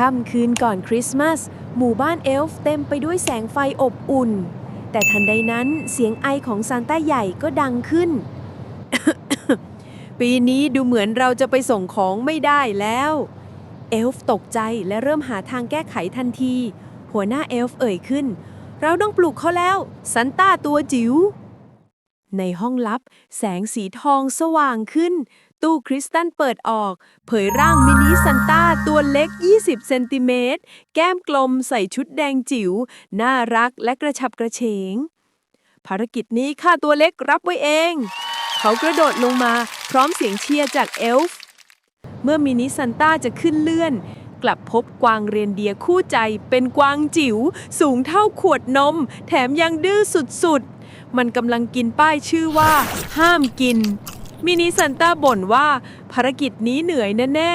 ค่ำคืนก่อนคริสต์มาส หมู่บ้านเอลฟ์เต็มไปด้วยแสงไฟอบอุ่น แต่ทันใดนั้นเสียงไอของซานต้าใหญ่ก็ดังขึ้น ปีนี้ดูเหมือนเราจะไปส่งของไม่ได้แล้ว เอลฟ์ตกใจและเริ่มหาทางแก้ไขทันที หัวหน้าเอลฟ์เอ่ยขึ้น เราต้องปลุกเขาแล้วซันต้าตัวจิ๋วในห้องลับ แสงสีทองสว่างขึ้น ตู้คริสตัลเปิดออก เผยร่างมินิซันต้าตัวเล็ก 20 เซนติเมตร แก้มกลมใส่ชุดแดงจิ๋ว น่ารักและกระฉับกระเฉง ภารกิจนี้ข้าตัวเล็กรับไว้เอง เขากระโดดลงมาพร้อมเสียงเชียร์จากเอลฟ์ เมื่อมินิซันต้าจะขึ้นเลื่อน กลับพบกวางเรนเดียคู่ใจเป็นกวางจิ๋ว สูงเท่าขวดนม แถมยังดื้อสุดๆ มันกำลังกินป้ายชื่อว่า ห้ามกิน มินิซันต้าบ่นว่าภารกิจนี้เหนื่อยแน่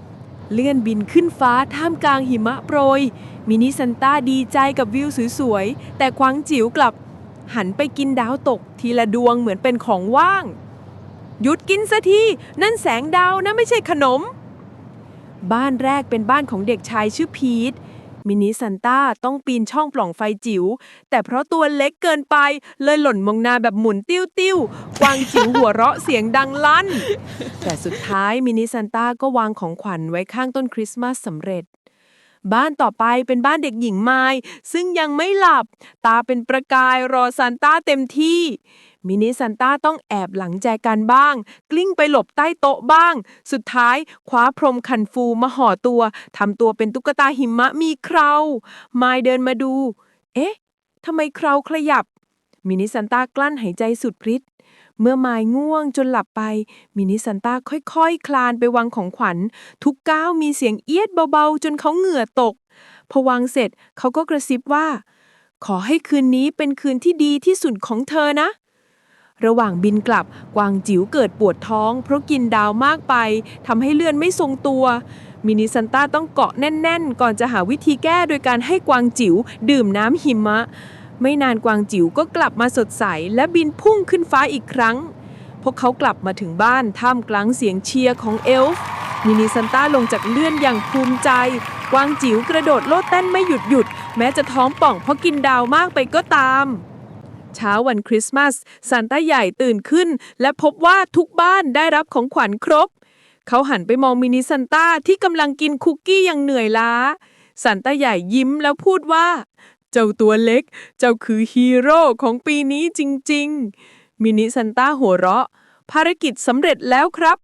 ๆ เลื่อนบินขึ้นฟ้าท่ามกลางหิมะโปรย มินิซันต้าดีใจกับวิวสวยๆ แต่กวางจิ๋วกลับ หันไปกินดาวตกทีละดวงเหมือนเป็นของว่าง หยุดกินสัทีนั่นแสงดาวนะไม่ใช่ขนม บ้านแรกเป็นบ้านของเด็กชายชื่อพีท มินิซันต้าต้องปีนช่องปล่องไฟจิ๋ว แต่เพราะตัวเล็กเกินไป เลยหล่นมองนาแบบหมุนติ้วติ้วกวางจิ๋วหัวเราะเสียงดังลั่น แต่สุดท้ายมินิซันต้าก็วางของขวัญไว้ข้างต้นคริสต์มาสสำเร็จ บ้านต่อไปเป็นบ้านเด็กหญิงไม้ซึ่งยังไม่หลับ ตาเป็นประกายรอซานต้าเต็มที่ มินิซันต้าต้องแอบหลังแจกันบ้าง กลิ้งไปหลบใต้โต๊ะบ้าง สุดท้ายคว้าพรมคันฟูมาห่อตัวทำตัวเป็นตุ๊กตาหิมะมีเคราไมายเดินมาดู เอ๊ะทำไมเคราขยับ มินิซันต้ากลั้นหายใจสุดฤทธิ์เมื่อไมายง่วงจนหลับไป มินิซันต้าค่อยๆคลานไปวางของขวัญ ทุกก้าวมีเสียงเอียดเบาๆ จนเขาเหงื่อตก พอวางเสร็จเขาก็กระซิบว่า ขอให้คืนนี้เป็นคืนที่ดีที่สุดของเธอนะ ระหว่างบินกลับกวางจิ๋วเกิดปวดท้อง เพราะกินดาวมากไปทำให้เลื่อนไม่ทรงตัวมินิซันต้าต้องเกาะแน่น ๆ ก่อนจะหาวิธีแก้โดยการให้กวางจิ๋วดื่มน้ำหิมะ ไม่นานกวางจิ๋วก็กลับมาสดใส และบินพุ่งขึ้นฟ้าอีกครั้ง พวกเขากลับมาถึงบ้านท่ามกลางเสียงเชียร์ของเอลฟ์มินิซันต้าลงจากเลื่อนอย่างภูมิใจ กวางจิ๋วกระโดดโลดเต้นไม่หยุดหยุด แม้จะท้องป่องเพราะกินดาวมากไปก็ตาม เช้าวันคริสต์มาสซานต้าใหญ่ตื่นขึ้น และพบว่าทุกบ้านได้รับของขวัญครบ เขาหันไปมองมินิซันต้าที่กำลังกินคุกกี้อย่างเหนื่อยล้าซานต้าใหญ่ยิ้มแล้วพูดว่า เจ้าตัวเล็ก เจ้าคือฮีโร่ของปีนี้จริง ๆ มินิซันต้าหัวเราะ ภารกิจสำเร็จแล้วครับ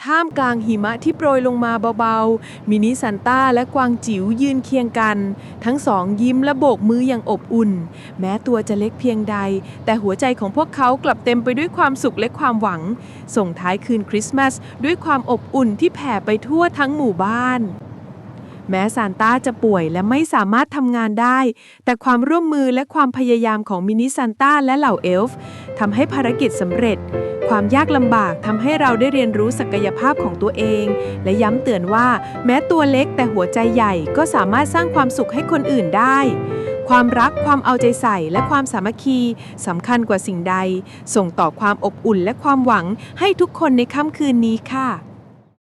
ท่ามกลางหิมะที่โปรยลงมาเบาๆ มินิซันต้าและกวางจิ๋วยืนเคียงกัน ทั้งสองยิ้มและโบกมืออย่างอบอุ่น แม้ตัวจะเล็กเพียงใด แต่หัวใจของพวกเขากลับเต็มไปด้วยความสุขและความหวัง ส่งท้ายคืนคริสต์มาสด้วยความอบอุ่นที่แผ่ไปทั่วทั้งหมู่บ้านแม้ซานต้าจะป่วยและไม่สามารถทำงานได้ แต่ความร่วมมือและความพยายามของมินิซานต้าและเหล่าเอลฟ์ ทำให้ภารกิจสำเร็จ ความยากลำบากทำให้เราได้เรียนรู้ศักยภาพของตัวเอง และย้ำเตือนว่า แม้ตัวเล็กแต่หัวใจใหญ่ก็สามารถสร้างความสุขให้คนอื่นได้ ความรักความเอาใจใส่และความสามัคคีสำคัญกว่าสิ่งใด ส่งต่อความอบอุ่นและความหวังให้ทุกคนในค่ำคืนนี้ค่ะ